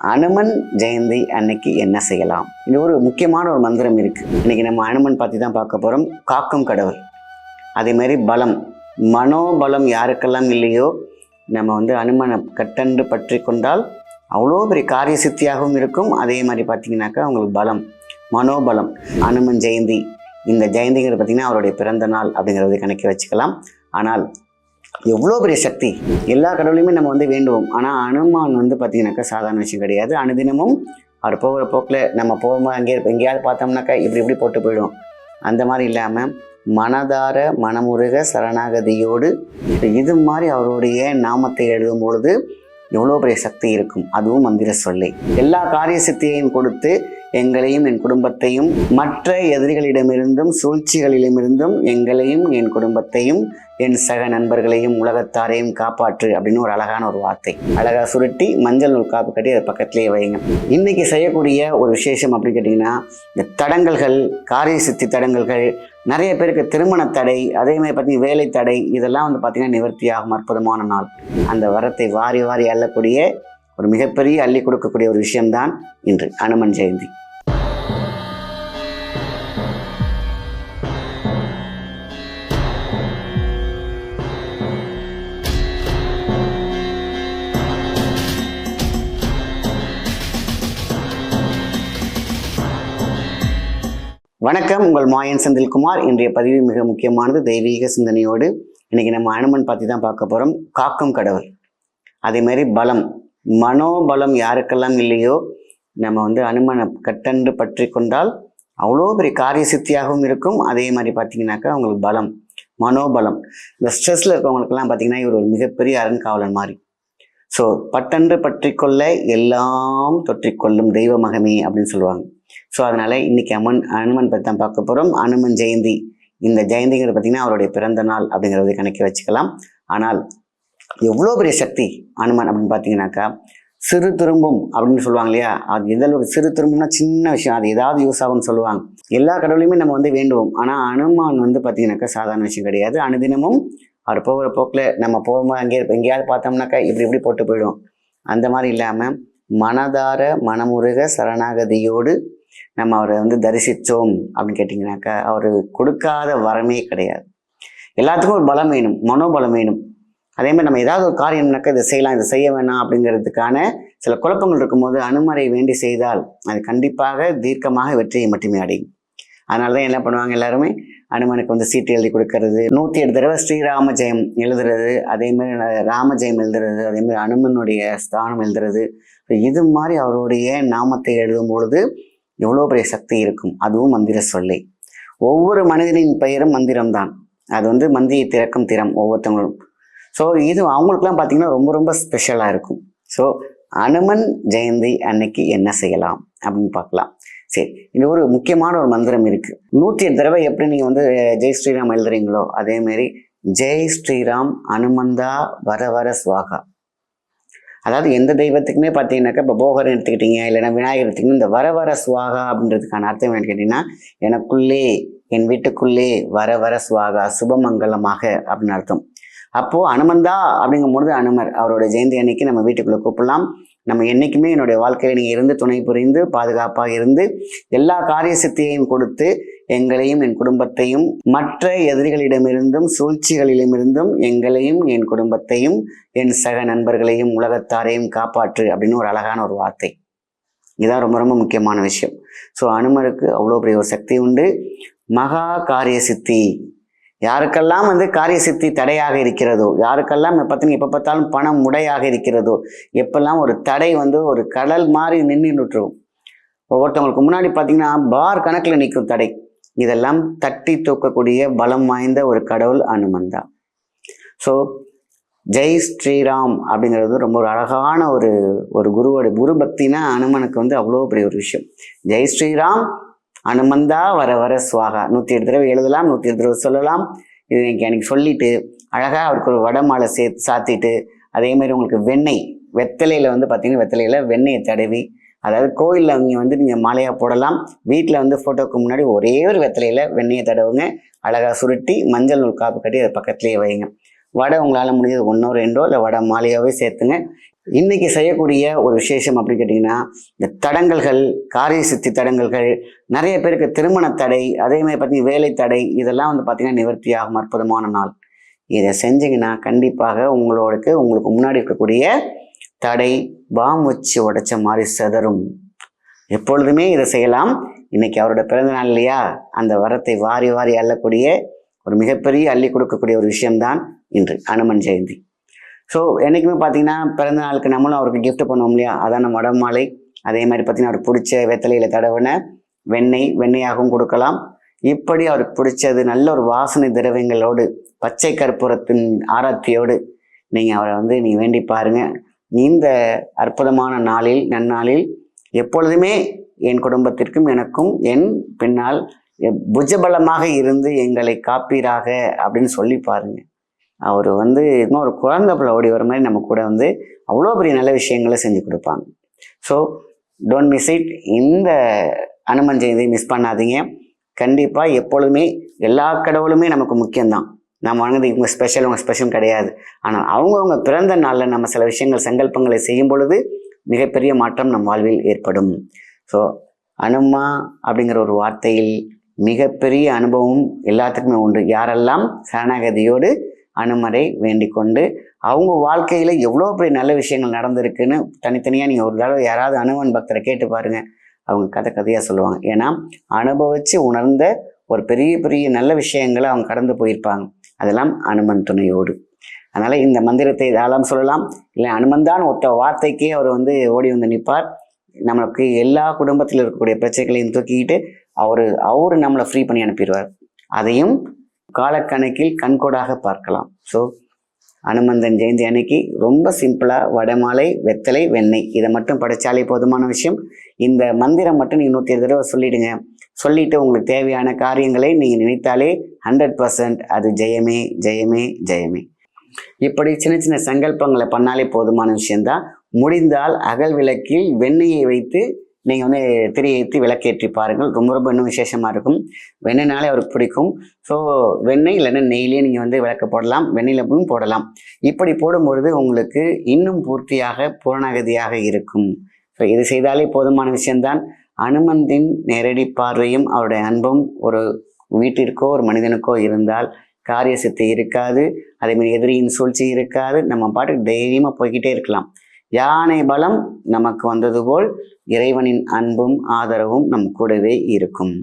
அனுமன் ஜெயந்தி அன்னைக்கு என்ன செய்யலாம்? இது ஒரு முக்கியமான ஒரு மந்திரம் இருக்கு. இன்னைக்கு நம்ம அனுமன் பற்றி தான் பார்க்க போகிறோம் காக்கும் கடவுள். அதே மாதிரி பலம். மனோபலம் யாருக்கெல்லாம் இல்லையோ நம்ம வந்து அனுமனை கட்டண்டு பற்றி கொண்டால் அவ்வளோ பெரிய காரிய சித்தியாகவும் இருக்கும். அதே மாதிரி பார்த்தீங்கன்னாக்கா அவங்களுக்கு பலம். மனோபலம். அனுமன் ஜெயந்தி. இந்த ஜெயந்திங்கிறது பார்த்திங்கன்னா அவருடைய பிறந்த நாள் அப்படிங்கிறத கணக்கி வச்சுக்கலாம். ஆனால் எவ்வளோ பெரிய சக்தி? எல்லா கடவுளையுமே நம்ம வந்து வேண்டுவோம். ஆனால் அனுமான் வந்து பார்த்தீங்கன்னாக்கா சாதாரண விஷயம் கிடையாது. அனுதினமும் அவர் போகிற போக்கில் நம்ம போகும்போது அங்கே எங்கேயாவது பார்த்தோம்னாக்கா இப்படி இப்படி போட்டு போயிடும் அந்த மாதிரி இல்லாமல் மனதார மனமுருக சரணாகதியோடு இது மாதிரி அவருடைய நாமத்தை எழுதும் பொழுது எவ்வளோ பெரிய சக்தி இருக்கும். அதுவும் மந்திர சொல்லை. எல்லா காரிய சக்தியையும் கொடுத்து எங்களையும் என் குடும்பத்தையும் மற்ற எதிரிகளிடமிருந்தும் சூழ்ச்சிகளிடமிருந்தும் எங்களையும் என் குடும்பத்தையும் என் சக நண்பர்களையும் உலகத்தாரையும் காப்பாற்று அப்படின்னு ஒரு அழகான ஒரு வார்த்தை. அழகா சுருட்டி மஞ்சள் நூல் காப்பு கட்டி அதை பக்கத்திலேயே வைங்க. இன்னைக்கு செய்யக்கூடிய ஒரு விசேஷம் அப்படின்னு கேட்டிங்கன்னா இந்த தடங்கல்கள் காரிய சித்தி தடங்கல்கள் நிறைய பேருக்கு திருமண தடை அதே மாதிரி பார்த்தீங்கன்னா வேலை தடை இதெல்லாம் வந்து பார்த்தீங்கன்னா நிவர்த்தியாகும் அற்புதமான நாள். அந்த வரத்தை வாரி வாரி அள்ளக்கூடிய ஒரு மிகப்பெரிய அள்ளி கொடுக்கக்கூடிய ஒரு விஷயம்தான் இன்று அனுமன் ஜெயந்தி. வணக்கம் உங்கள் மாயன் செந்தில்குமார். இன்றைய பதிவு மிக முக்கியமானது தெய்வீக சிந்தனையோடு. இன்னைக்கு நம்ம அனுமன் பற்றி தான் பார்க்க போகிறோம் காக்கும் கடவுள். அதே மாதிரி பலம். மனோபலம் யாருக்கெல்லாம் இல்லையோ நம்ம வந்து அனுமனை கட்டன்று பற்றி கொண்டால் அவ்வளோ பெரிய காரிய சித்தியாகவும் இருக்கும். அதே மாதிரி பார்த்தீங்கன்னாக்கா அவங்களுக்கு பலம் மனோபலம். இந்த ஸ்ட்ரெஸ்ஸில் இருக்கவங்களுக்கெல்லாம் பார்த்தீங்கன்னா இவர் ஒரு மிகப்பெரிய அருண்காவலன் மாதிரி. ஸோ பட்டன்று பற்றி கொள்ள எல்லாம் தொற்றிக்கொள்ளும் தெய்வ மகமே அப்படின்னு சொல்லுவாங்க. ஸோ அதனால் இன்னைக்கு அம்மன் அனுமன் பற்றி தான் பார்க்க போகிறோம் அனுமன் ஜெயந்தி. இந்த ஜெயந்திங்கிறது பார்த்திங்கன்னா அவருடைய பிறந்த நாள் அப்படிங்கிறத கணக்கி வச்சுக்கலாம். ஆனால் எவ்வளோ பெரிய சக்தி அனுமன் அப்படின்னு பார்த்தீங்கன்னாக்கா சிறு திரும்பும் அப்படின்னு சொல்லுவாங்க இல்லையா? அது எந்த அளவுக்கு சிறு திரும்பும்னா சின்ன விஷயம். அது ஏதாவது யூஸ் ஆகும்னு சொல்லுவாங்க. எல்லா கடவுளையுமே நம்ம வந்து வேண்டுவோம். ஆனால் அனுமான் வந்து பார்த்தீங்கன்னாக்கா சாதாரண விஷயம் கிடையாது. அனுதினமும் அவர் போகிற போக்கில் நம்ம போகும்போது அங்கே எங்கேயாவது பார்த்தோம்னாக்கா இப்படி இப்படி போட்டு போயிடும் அந்த மாதிரி இல்லாமல் மனதார மனமுருக சரணாகதியோடு நம்ம அவரை வந்து தரிசித்தோம் அப்படின்னு கேட்டிங்கனாக்கா அவர் கொடுக்காத வரமே கிடையாது. எல்லாத்துக்கும் ஒரு பலம் வேணும். மனோபலம் வேணும். அதே மாதிரி நம்ம ஏதாவது ஒரு காரியம்னாக்கா இதை செய்யலாம் இதை செய்ய வேணாம் அப்படிங்கிறதுக்கான சில குழப்பங்கள் இருக்கும்போது அனுமரை வேண்டி செய்தால் அது கண்டிப்பாக தீர்க்கமாக வெற்றியை மட்டுமே அடையும். அதனால தான் என்ன பண்ணுவாங்க எல்லாருமே? அனுமனுக்கு வந்து சீட்டு எழுதி கொடுக்கறது. நூற்றி எட்டு தடவை ஸ்ரீராம ஜெயம் எழுதுறது. அதேமாதிரி ராம ஜெயம் எழுதுறது. அதேமாதிரி அனுமனுடைய ஸ்தானம் எழுதுறது. இது மாதிரி அவருடைய நாமத்தை எழுதும் பொழுது எவ்வளோ பெரிய சக்தி இருக்கும்? அதுவும் மந்திர சொல்லை. ஒவ்வொரு மனிதனின் பெயரும் மந்திரம்தான். அது வந்து மந்தியை திறக்கும் திறம் ஒவ்வொருத்தவங்களும். ஸோ இது அவங்களுக்குலாம் பார்த்தீங்கன்னா ரொம்ப ரொம்ப ஸ்பெஷலாக இருக்கும். ஸோ அனுமன் ஜெயந்தி அன்னைக்கு என்ன செய்யலாம் அப்படின்னு பார்க்கலாம். சரி இது ஒரு முக்கியமான ஒரு மந்திரம் இருக்குது நூற்றி எட்டு தடவை எப்படி நீங்கள் வந்து ஜெய் ஸ்ரீராம் எழுதுறீங்களோ அதேமாரி ஜெய் ஸ்ரீராம் அனுமந்தா வர வர சுவாகா. அதாவது எந்த தெய்வத்துக்குமே பார்த்தீங்கன்னாக்கா இப்போ போகர் எடுத்துக்கிட்டீங்க இல்லைன்னா விநாயகர் எடுத்துக்கிட்டீங்க இந்த வர வர சுவாகா அப்படின்றதுக்கான அர்த்தம் என்னன்னு கேட்டிங்கன்னா எனக்குள்ளே என் வீட்டுக்குள்ளே வர வர சுவாகா சுபமங்கலமாக அப்படின்னு அர்த்தம். அப்போது அனுமந்தா அப்படிங்கும் பொழுது அனுமர் அவரோட ஜெயந்தி அன்னைக்கு நம்ம வீட்டுக்குள்ளே கூப்பிடலாம். நம்ம என்றைக்குமே என்னுடைய வாழ்க்கையில் நீங்கள் இருந்து துணை புரிந்து பாதுகாப்பாக இருந்து எல்லா காரிய சக்தியையும் கொடுத்து எங்களையும் என் குடும்பத்தையும் மற்ற எதிரிகளிடமிருந்தும் சூழ்ச்சிகளிடமிருந்தும் எங்களையும் என் குடும்பத்தையும் என் சக நண்பர்களையும் உலகத்தாரையும் காப்பாற்று அப்படின்னு ஒரு அழகான ஒரு வார்த்தை. இதுதான் ரொம்ப ரொம்ப முக்கியமான விஷயம். ஸோ அனுமருக்கு அவ்வளோ பெரிய ஒரு சக்தி உண்டு. மகா காரிய சித்தி யாருக்கெல்லாம் வந்து காரிய சித்தி தடையாக இருக்கிறதோ யாருக்கெல்லாம் பார்த்தீங்கன்னா எப்போ பார்த்தாலும் பணம் முடையாக இருக்கிறதோ எப்பெல்லாம் ஒரு தடை வந்து ஒரு கடல் மாதிரி நின்றுட்டுருக்கும் ஒவ்வொருத்தவங்களுக்கு முன்னாடி பார்த்தீங்கன்னா பார் கணக்கில் நிற்கும் தடை. இதெல்லாம் தட்டி தூக்கக்கூடிய பலம் வாய்ந்த ஒரு கடவுள் அனுமன் தான். ஸோ ஜெய் ஸ்ரீராம் அப்படிங்கிறது ரொம்ப ஒரு அழகான ஒரு ஒரு குருவோட குரு பக்தினா அனுமனுக்கு வந்து அவ்வளோ பெரிய ஒரு விஷயம். ஜெய் ஸ்ரீராம் அனுமந்தா வர வர சுவாகா. நூற்றி எட்டு தடவை எழுதலாம் நூற்றி எட்டு தடவை சொல்லலாம். இது எனக்கு எனக்கு சொல்லிட்டு அழகாக அவருக்கு ஒரு வடமாலை சே சாத்திட்டு அதே மாதிரி உங்களுக்கு வெண்ணெய் வெத்தலையில் வந்து பார்த்திங்கன்னா வெத்தலையில் வெண்ணெயை தடவி அதாவது கோயிலில் அவங்க வந்து நீங்கள் மாலையாக போடலாம். வீட்டில் வந்து ஃபோட்டோக்கு முன்னாடி ஒரே ஒரு வெத்தலையில் வெண்ணெயை தடவுங்க. அழகாக சுருட்டி மஞ்சள் நூல் காப்பு கட்டி அதை பக்கத்துலேயே வைங்க. வடை உங்களால் முடிஞ்சது ஒன்றோ ரெண்டோ இல்லை வடை மாலையாகவே சேர்த்துங்க. இன்றைக்கி செய்யக்கூடிய ஒரு விசேஷம் அப்படின்னு கேட்டிங்கன்னா இந்த தடங்கல்கள் காரிய சித்தி தடங்கல்கள் நிறைய பேருக்கு திருமண தடை அதே மாதிரி பார்த்தீங்கன்னா வேலை தடை இதெல்லாம் வந்து பார்த்தீங்கன்னா நிவர்த்தி ஆகும் அற்புதமான நாள். இதை செஞ்சீங்கன்னா கண்டிப்பாக உங்களோடக்கு உங்களுக்கு முன்னாடி இருக்கக்கூடிய தடை பாம் வச்சு உடைச்ச மாதிரி செதறும். எப்பொழுதுமே இதை செய்யலாம். இன்னைக்கு அவரோட பிறந்த நாள் இல்லையா? அந்த வரத்தை வாரி வாரி அள்ளக்கூடிய ஒரு மிகப்பெரிய அள்ளி கொடுக்கக்கூடிய ஒரு விஷயம்தான். இன்று அனுமன் ஜெயந்தி. ஸோ என்றைக்குமே பார்த்தீங்கன்னா பிறந்த நாளுக்கு நம்மளும் அவருக்கு கிஃப்ட் பண்ணுவோம் இல்லையா? அதான வடமாலை அதே மாதிரி பார்த்தீங்கன்னா அவருக்கு பிடிச்ச வெத்தலையில் தடவின வெண்ணெய் வெண்ணெயாகவும் கொடுக்கலாம். இப்படி அவருக்கு பிடிச்சது நல்ல ஒரு வாசனை திரவியங்களோடு பச்சை கற்பூரத்தின் ஆராத்தியோடு நீங்கள் அவரை வந்து நீங்கள் வேண்டி பாருங்க. இந்த அற்புதமான நாளில் நன்னாளில் எப்பொழுதுமே என் குடும்பத்திற்கும் எனக்கும் என் பின்னால் புஜபலமாக இருந்து எங்களை காப்பீராக அப்படின்னு சொல்லி பாருங்கள் அவர் வந்து இன்னும் ஒரு குழந்தை பிள்ளை ஓடி வர மாதிரி நம்ம கூட வந்து அவ்வளோ பெரிய நல்ல விஷயங்களை செஞ்சு கொடுப்பாங்க. ஸோ டோன்ட் மிஸ் இட் இந்த அனுமன் ஜெயந்தி மிஸ் பண்ணாதீங்க. கண்டிப்பாக எப்பொழுதுமே எல்லா கடவுளுமே நமக்கு முக்கியம்தான். நம்ம வணங்குறது இவங்க ஸ்பெஷல் உங்கள் ஸ்பெஷல் கிடையாது. ஆனால் அவங்கவுங்க பிறந்த நாளில் நம்ம சில விஷயங்கள் சங்கல்பங்களை செய்யும் பொழுது மிகப்பெரிய மாற்றம் நம் வாழ்வில் ஏற்படும். ஸோ அனுமா அப்படிங்கிற ஒரு வார்த்தையில் மிகப்பெரிய அனுபவம் எல்லாத்துக்குமே உண்டு. யாரெல்லாம் சரணாகதியோடு அனுமரை வேண்டிக் கொண்டு அவங்க வாழ்க்கையில் எவ்வளோ பெரிய நல்ல விஷயங்கள் நடந்திருக்குன்னு தனித்தனியாக நீங்கள் ஒரு தடவை யாராவது அனுமன் பக்தரை கேட்டு பாருங்கள் அவங்க கதை கதையாக சொல்லுவாங்க. ஏன்னா அனுபவித்து உணர்ந்த ஒரு பெரிய பெரிய நல்ல விஷயங்களை அவங்க கடந்து போயிருப்பாங்க. அதெல்லாம் அனுமன் துணையோடு. அதனால் இந்த மந்திரத்தை தாராளம் சொல்லலாம். இல்லை அனுமன் தான் ஒத்த வார்த்தைக்கே அவர் வந்து ஓடி வந்து நிற்பார். நம்மளுக்கு எல்லா குடும்பத்தில் இருக்கக்கூடிய பிரச்சனைகளையும் தூக்கிக்கிட்டு அவர் அவர் நம்மளை ஃப்ரீ பண்ணி அனுப்பிடுவார். அதையும் காலக்கணக்கில் கண்கூடாக பார்க்கலாம். ஸோ அனுமந்தன் ஜெயந்தி அன்னைக்கு ரொம்ப சிம்பிளாக வடமாலை வெத்தலை வெண்ணெய். இதை மட்டும் படைச்சாலே போதுமான விஷயம். இந்த மந்திரம் மட்டும் நீங்கள் நூற்றி தடவை சொல்லிடுங்க. சொல்லிவிட்டு உங்களுக்கு தேவையான காரியங்களை நீங்கள் நினைத்தாலே ஹண்ட்ரட் பர்சன்ட் அது ஜெயமே ஜெயமே ஜெயமே. இப்படி சின்ன சின்ன சங்கல்பங்களை பண்ணாலே போதுமான விஷயம்தான். முடிந்தால் அகல் விளக்கில் வெண்ணெயை வைத்து நீங்கள் வந்து திரி ஏற்றி விளக்கேற்றி பாருங்கள். ரொம்ப ரொம்ப இன்னும் விசேஷமாக இருக்கும். வெண்ணெய்னாலே அவருக்கு பிடிக்கும். ஸோ வெண்ணெய் இல்லைன்னா நெய்லேயே நீங்கள் வந்து விளக்க போடலாம். வெண்ணெயிலும் போடலாம். இப்படி போடும்பொழுது உங்களுக்கு இன்னும் பூர்த்தியாக பூரணகதியாக இருக்கும். ஸோ இது செய்தாலே போதுமான விஷயம்தான். அனுமந்தின் நேரடி பார்வையும் அவருடைய அன்பும் ஒரு வீட்டிற்கோ ஒரு மனிதனுக்கோ இருந்தால் காரிய சித்தி இருக்காது. அதே மாதிரி எதிரியின் சூழ்ச்சி இருக்காது. நம்ம பாட்டுக்கு தைரியமாக போய்கிட்டே இருக்கலாம். யானை பலம் நமக்கு வந்தது போல் இறைவனின் அன்பும் ஆதரவும் நம் கூடவே இருக்கும்.